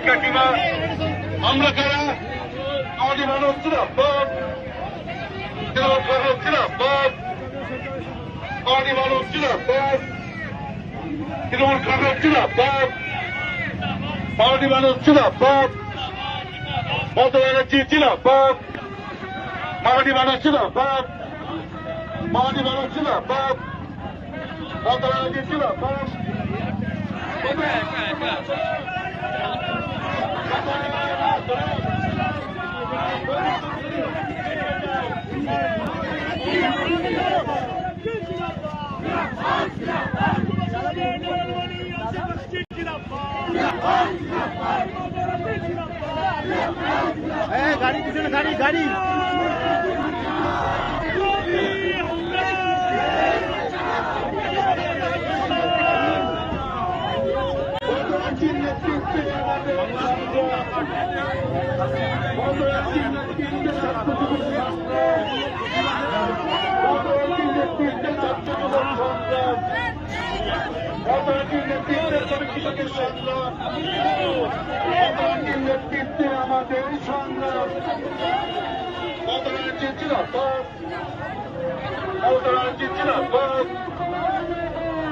কাকিমা আমরা কারা আমাদের মানুষ ছিল বাপ তৃণমূল কংগ্রেস ছিল বাপ আমাদের মানুষ ছিল বাপ তৃণমূল কংগ্রেস ছিল বাপ আমাদের মানুষ ছিল বাপ মমতা ব্যানার্জি ছিল বাপ বাপ বাপ মমতা ব্যানার্জি ছিল বাপ গাড়ি পিছনে গাড়ি গাড়ি। নেতৃত্বে নেতৃত্বে সংগ্রাম নেতৃত্বে নেতৃত্বে আমাদের সংগ্রাম মমতাজি ছিল মমতাজি ছিল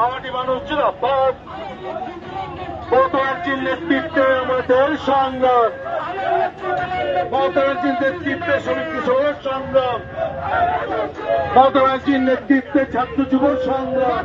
আমাটি মানুষ ছিল মমতাজির নেতৃত্বে আমাদের সংগ্রাম মমতাজির নেতৃত্বে শ্রমিক কিশোরের সংগ্রাম মমতাজির নেতৃত্বে ছাত্র যুব সংগ্রাম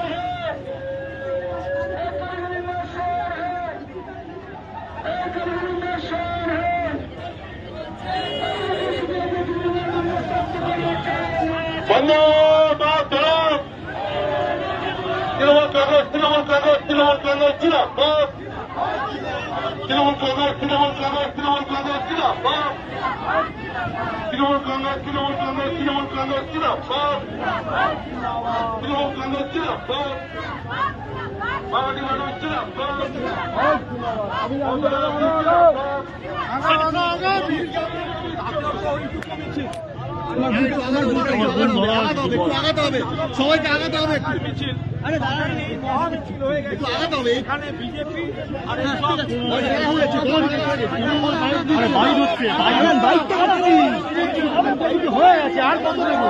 কংগ্রেস তৃণমূল কংগ্রেস তৃণমূল কংগ্রেস ছিল বাপ তৃণমূল কংগ্রেস তৃণমূল কংগ্রেস তৃণমূল কংগ্রেস ছিল বাপ তৃণমূল কংগ্রেস তৃণমূল কংগ্রেস তৃণমূল কংগ্রেস ছিল বাপ তৃণমূল কংগ্রেস আগাতে হবে সবাইকে আগাতে হবে আরে একটু আগাতে হবে এখানে বিজেপি আর আরে বাইক হচ্ছে বাইকটা হচ্ছে হয়ে আছে আর কত দেবো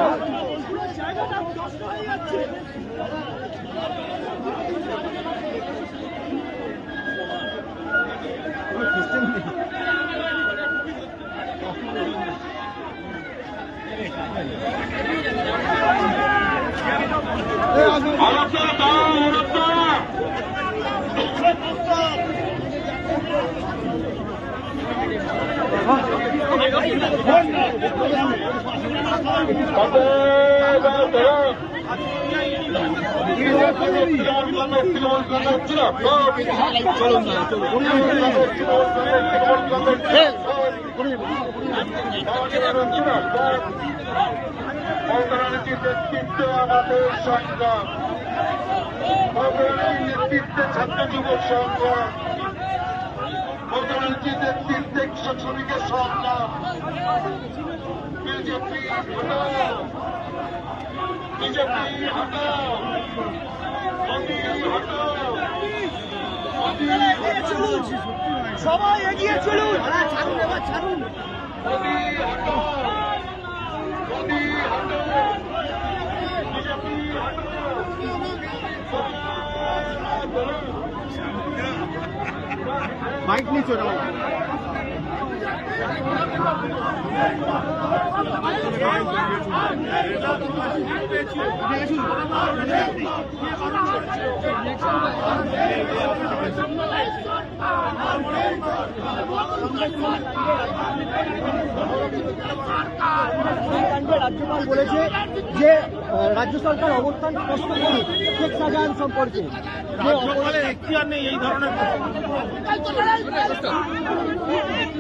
আলাদা দাও আলাদা নেতৃত্বে আমাদের সংগ্রাম অগ্রণীর নেতৃত্বে ছাত্র যুব সংগ্রাম অগ্রণীর নেতৃত্বে শ্রমিকের সংগ্রাম বিজেপি, হটাও। বিজেপি, হটাও। মোদী হটাও। সবাই এগিয়ে চলুন ছাড়ুন এবার ছাড়ুন বাইক নিয়ে চলে রাজ্যপাল বলেছে যে রাজ্য সরকার অবস্থান স্পষ্ট করুক শেখ শাহজাহান সম্পর্কে। রাজ্যপালের এখতিয়ার নেই এই ধরনের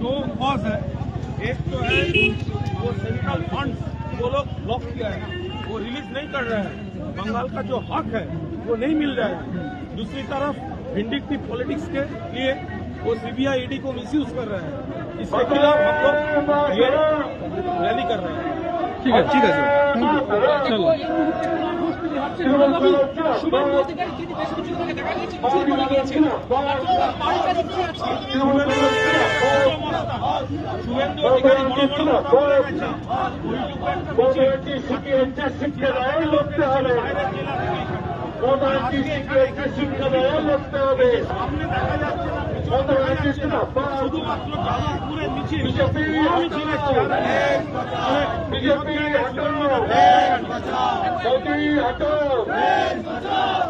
दो कॉज है एक तो है वो सेंट्रल फंड वो लोग ब्लॉक किया है वो रिलीज़ नहीं कर रहे हैं बंगाल का जो हक है वो नहीं मिल रहा है दूसरी तरफ़ विंडिक्टिव पॉलिटिक्स के लिए वो सीबीआई ईडी को मिसयूज कर रहे हैं इसके खिलाफ हम लोग रैली कर रहे हैं ठीक है ठीक है। सर चलो। শুভেন্দু অধিকারী গেছে। কোথায় শিখিয়েছে শিক্ষা দেয় লড়তে হবে। কোথায় শিখিয়েছে শিক্ষা দেয় লড়তে হবে। শুধুমাত্র জামালপুরে মিছিল। বিজেপি মিছিল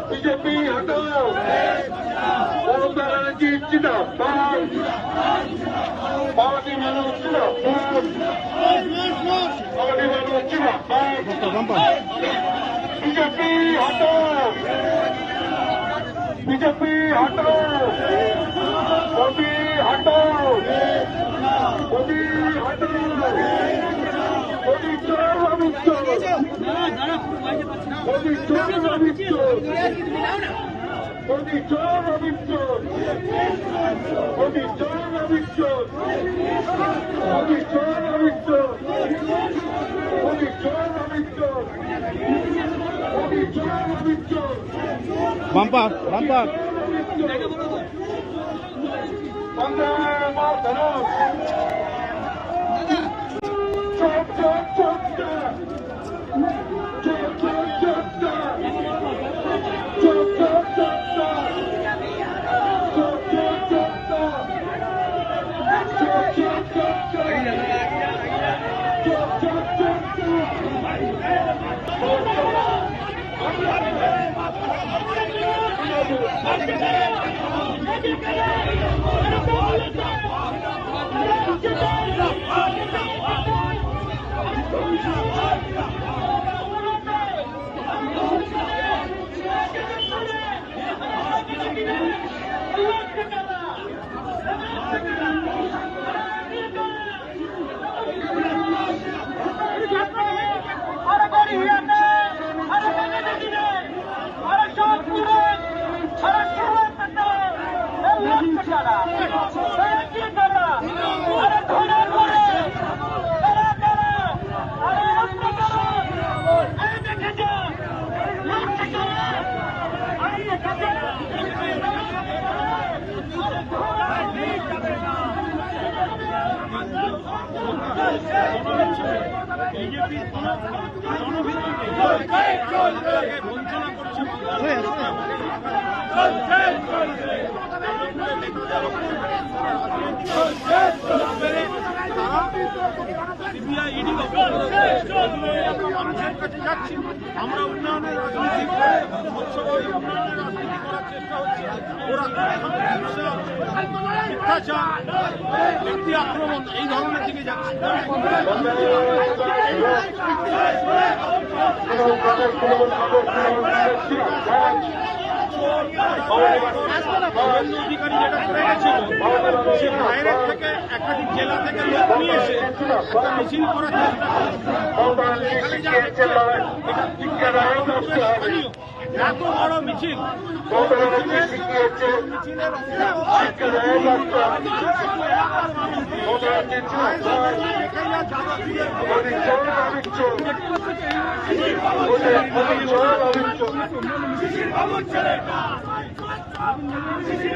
বিজেপি হটাও মমতা ব্যানার্জি জিন্দাবাদ। মাওয়াজি মানুষ জিন্দাবাদ। মাওয়াজি মানুষ জিন্দাবাদ। বিজেপি হটাও BJP Modi bumper bumper Vatan, vatanım. বঞ্চনা করছে মানুষের কাছে যাচ্ছে আমরা উন্নয়নের রাজনীতি করে লোকসভায় ব্যক্তি আক্রমণ এই ধরনের দিকে যাচ্ছে। অধিকারী যেটা থেকে একাধিক জেলা থেকে লোক নিয়ে এসে একটা মিছিল করার চেষ্টা এত বড় মিছিল। মিছিলের বাবুর ছেলেটা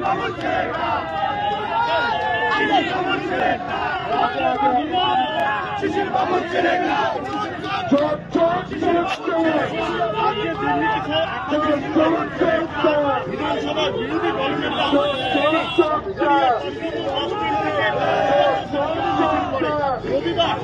বাবুর ছেলেটা বিধানসভার বিরোধী দলনেতা রবিবার রবিবার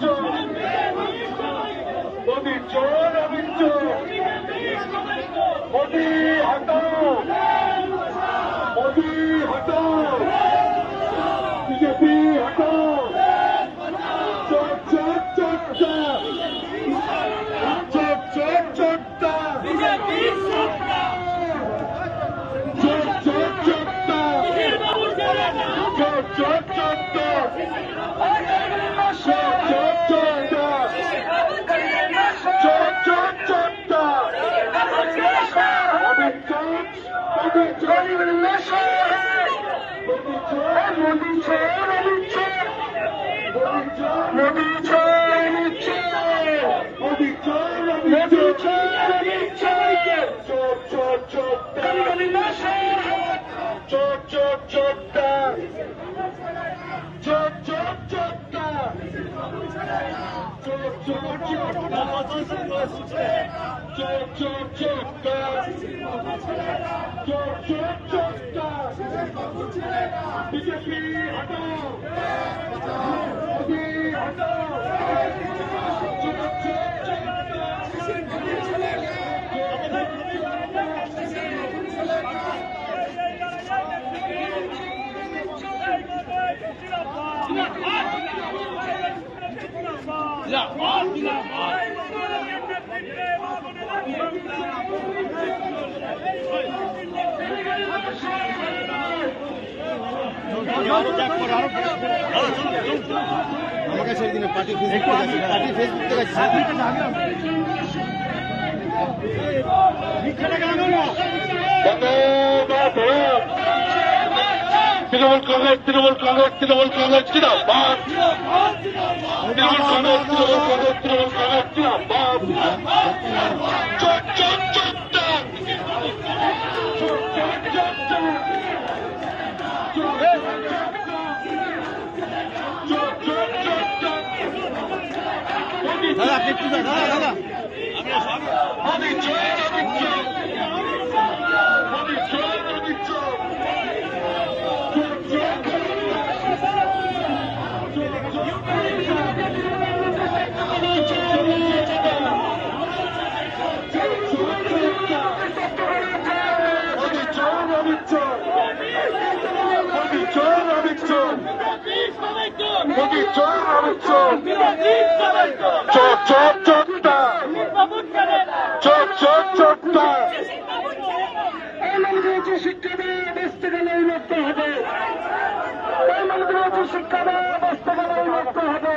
চোর মোদী চোর অমিত চোর মোদী Don't even listen! চোর চোর চোর চোর চোরটা চোর চোর চোরটা বিজেপি হটাও মোদি হটাও আমাকে সেদিন party party Facebook Trinamool Congress Trinamool Congress Trinamool Congress জিন্দাবাদ দাদা আপনি একটু দাদা দাদা আমি চোর মোদীর চোর অনেক চোর মোদীর চোর অনেক চোর চোর চোর চোরটা চোর চোর চোরটা শিক্ষা দিয়ে বেঁচতে গেলে এই লড়তে হবে হবে